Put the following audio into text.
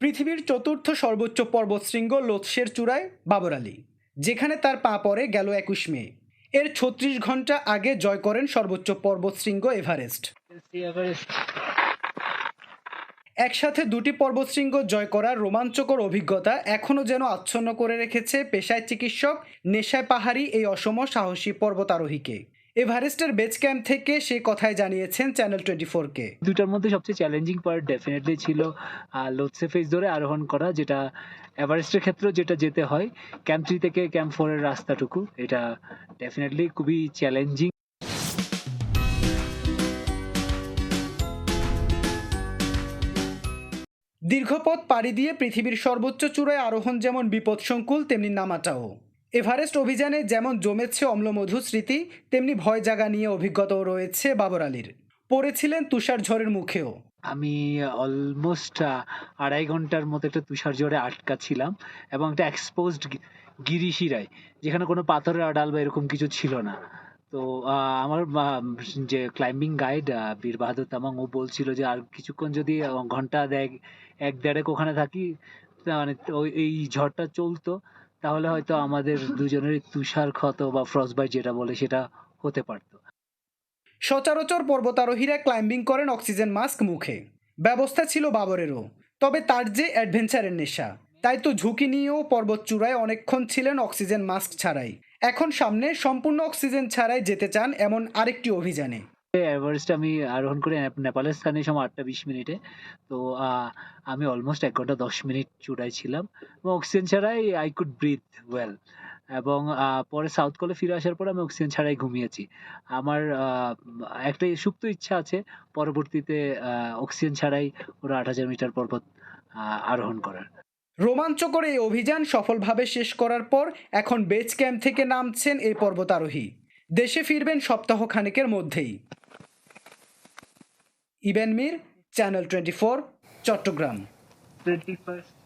পৃথিবীর চতুর্থ সর্বোচ্চ পর্বতশৃঙ্গ লোৎসের চূড়ায় বাবর আলী, যেখানে তার পা পড়ে গেল একুশ মে। এর ছত্রিশ ঘণ্টা আগে জয় করেন সর্বোচ্চ পর্বতশৃঙ্গ এভারেস্ট। একসাথে দুটি পর্বতশৃঙ্গ জয় করার রোমাঞ্চকর অভিজ্ঞতা এখনও যেন আচ্ছন্ন করে রেখেছে পেশায় চিকিৎসক নেশায় পাহাড়ি এই অসম সাহসী পর্বতারোহীকে। এভারেস্টের বেচ ক্যাম্প থেকে সে কথাই জানিয়েছেন চ্যানেল টোয়েন্টি ফোরকে। দুটার মধ্যে সবচেয়ে চ্যালেঞ্জিং পার্ট ডেফিনেটলি ছিল লোৎসে ফেস ধরে আরোহণ করা যেটা এভারেস্টের ক্ষেত্রেও যেটা যেতে হয় ক্যাম্প থ্রি থেকে ক্যাম্প ফোরের রাস্তাটুকু। এটা ডেফিনেটলি খুবই চ্যালেঞ্জিং দীর্ঘপথ পাড়ি দিয়ে পৃথিবীর সর্বোচ্চ চূড়ায় আরোহণ যেমন বিপদসংকুল তেমনি নামাটাও। এভারেস্ট অভিযানে যেমন জমেছে অম্লমধু স্মৃতি, তেমনি ভয় জাগা নিয়ে অভিজ্ঞতাও রয়েছে বাবর আলীর। পড়েছিলেন তুষার ঝড়ের মুখেও। আমি অলমোস্ট আড়াই ঘণ্টার মতো একটা তুষার ঝড়ে আটকা ছিলাম এবং একটা এক্সপোজড গিরিশিরায় যেখানে কোনো পাথরের আডাল বা এরকম কিছু ছিল না। তো আমার যে ক্লাইম্বিং গাইড বীর বাহাদুর তামাং, ও বলছিল যে, আর কিছুক্ষণ যদি ঘণ্টা দেখ এক দেড়েক ওখানে থাকি মানে ওই, এই ঝড়টা চলতো তাহলে হয়তো আমাদের দুজনেরই তুষার ক্ষত বা ফ্রস্টবাইট যেটা বলে সেটা হতে পারতো। সচরাচর পর্বতারোহীরা ক্লাইম্বিং করেন অক্সিজেন মাস্ক মুখে। ব্যবস্থা ছিল বাবরেরও। তবে তার যে অ্যাডভেঞ্চারের নেশা, তাই তো ঝুঁকি নিয়েও পর্বত চূড়ায় অনেকক্ষণ ছিলেন অক্সিজেন মাস্ক ছাড়াই। এখন সামনে সম্পূর্ণ অক্সিজেন ছাড়াই যেতে চান এমন আরেকটি অভিযানে। এভারেস্ট আমি আরোহণ করে নেপ- নেপালের স্থানীয় সময় আটটা বিশ মিনিটে। তো আহ, আমি অলমোস্ট এক ঘণ্টা দশ মিনিট চূড়ায় ছিলাম। এবং অক্সিজেন ছাড়াই আই কুড ব্রিথ ওয়েল এবং আহ, পরে সাউথ কলে ফিরে আসার পর আমি অক্সিজেন ছাড়াই ঘুমিয়েছি। আমার আহ, একটা সুপ্ত ইচ্ছা আছে পরবর্তীতে আহ, অক্সিজেন ছাড়াই ওরা আট হাজার মিটার পর্বত আহ, আরোহণ করার। রোমাঞ্চকর এই অভিযান সফলভাবে শেষ করার পর এখন বেচ ক্যাম্প থেকে নামছেন এই পর্বতারোহী। দেশে ফিরবেন সপ্তাহ খানেকের মধ্যেই। ইবেন Mir channel twenty four Chattogram 21st.